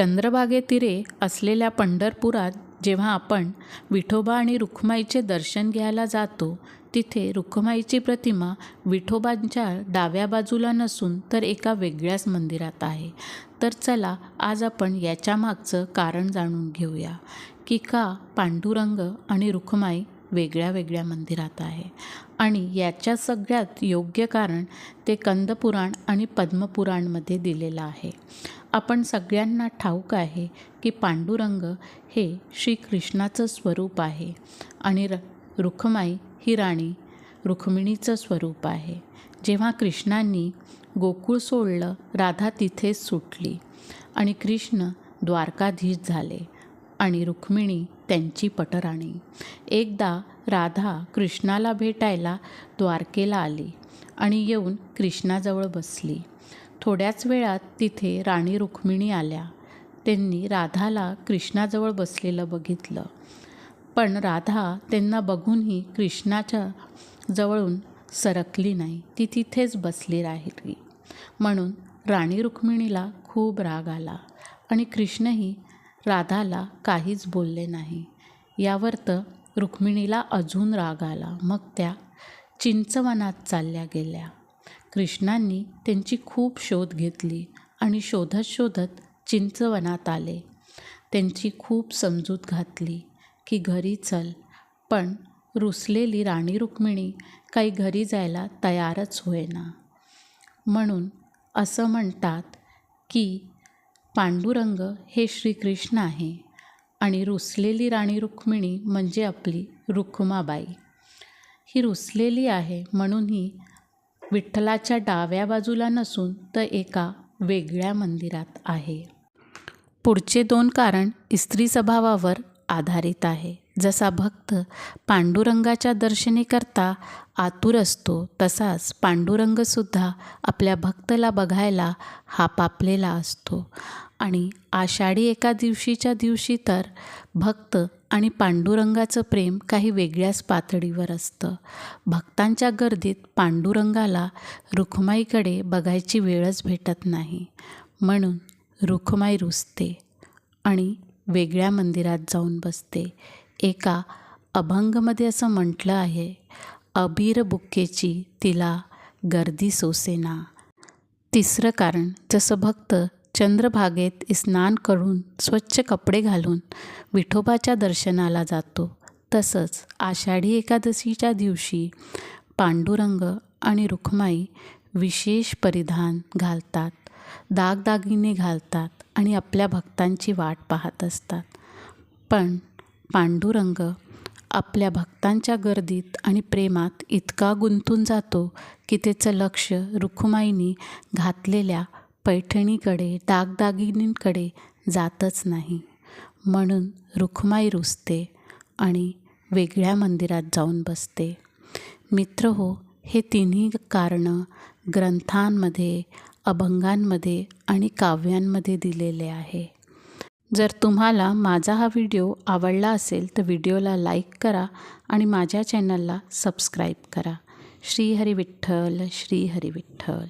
चंद्रभागेतीरे असलेल्या पंढरपुरात जेव्हा आपण विठोबा आणि रुखमाईचे दर्शन घ्यायला जातो तिथे रुखमाईची प्रतिमा विठोबांच्या डाव्या बाजूला नसून तर एका वेगळ्याच मंदिरात आहे. तर चला आज आपण याच्या मागचं कारण जाणून घेऊया की का पांडुरंग आणि रुखमाई वेगळ्या वेगळ्या मंदिरात आहे. आणि याच्या सगळ्यात योग्य कारण ते कंदपुराण आणि पद्मपुराणमध्ये दिलेलं आहे. आपण सगळ्यांना ठाऊक आहे की पांडुरंग हे श्रीकृष्णाचं स्वरूप आहे आणि र रुखमाई ही राणी रुक्मिणीचं स्वरूप आहे. जेव्हा कृष्णांनी गोकुळ सोडलं राधा तिथेच सुटली आणि कृष्ण द्वारकाधीश झाले आणि रुक्मिणी त्यांची पटराणी. एकदा राधा कृष्णाला भेटायला द्वारकेला आली आणि येऊन कृष्णाजवळ बसली. थोड्याच वेळात तिथे राणी रुक्मिणी आल्या. त्यांनी राधाला कृष्णाजवळ बसलेलं बघितलं. पण राधा त्यांना बघूनही कृष्णाच्या जवळून सरकली नाही. ती तिथेच बसली राहिली. म्हणून राणी रुक्मिणीला खूप राग आला आणि कृष्णही राधाला काहीच बोलले नाही. यावर तर रुक्मिणीला अजून राग आला. मग त्या चिंचवनात चालल्या गेल्या. कृष्णांनी त्यांची खूप शोध घेतली आणि शोधत शोधत चिंचवनात आले. त्यांची खूप समजूत घातली की घरी चल पण रुसलेली राणी रुक्मिणी काही घरी जायला तयारच होईना. म्हणून असं म्हणतात की पांडुरंग हे श्रीकृष्ण आहे आणि रुसलेली राणी रुक्मिणी म्हणजे आपली रुक्माबाई. ही रुसलेली आहे म्हणून ही विठ्ठलाच्या डाव्या बाजूला नसून तर एका वेगळ्या मंदिरात आहे. पुढचे दोन कारण स्त्री स्वभावावर आधारित आहे. जसा भक्त पांडुरंगाच्या दर्शनीकरता आतुर असतो तसाच पांडुरंगसुद्धा आपल्या भक्तला बघायला हा पापलेला असतो. आणि आषाढी एका दिवशीच्या दिवशी तर भक्त आणि पांडुरंगाचं प्रेम काही वेगळ्याच पातळीवर असतं. भक्तांच्या गर्दीत पांडुरंगाला रुखमाईकडे बघायची वेळच भेटत नाही. म्हणून रुखमाई रुसते आणि वेगळ्या मंदिरात जाऊन बसते. एका अभंगमध्ये असं म्हटलं आहे अबीर बुक्केची तिला गर्दी सोसेना तिसरं कारण जसं भक्त चंद्रभागेत स्नान करून स्वच्छ कपडे घालून विठोबाच्या दर्शनाला जातो तसंच आषाढी एकादशीच्या दिवशी पांडुरंग आणि रुखमाई विशेष परिधान घालतात दागदागिने घालतात आणि आपल्या भक्तांची वाट पाहत असतात. पण पांडुरंग आपल्या भक्तांच्या गर्दीत आणि प्रेमात इतका गुंतून जातो की त्याचं लक्ष रुखुमाईनी घातलेल्या पैठणीकडे दागदागिनींकडे जातच नाही. म्हणून रुखमाई रुसते आणि वेगळ्या मंदिरात जाऊन बसते. मित्र हो हे तिन्ही कारणं ग्रंथांमध्ये अभंगांमध्ये आणि काव्यांमध्ये दिलेले आहे. जर तुम्हाला माझा हा व्हिडिओ आवडला असेल तर व्हिडिओला लाईक करा आणि माझ्या चॅनलला सबस्क्राईब करा. श्री हरी विठ्ठल श्री हरी विठ्ठल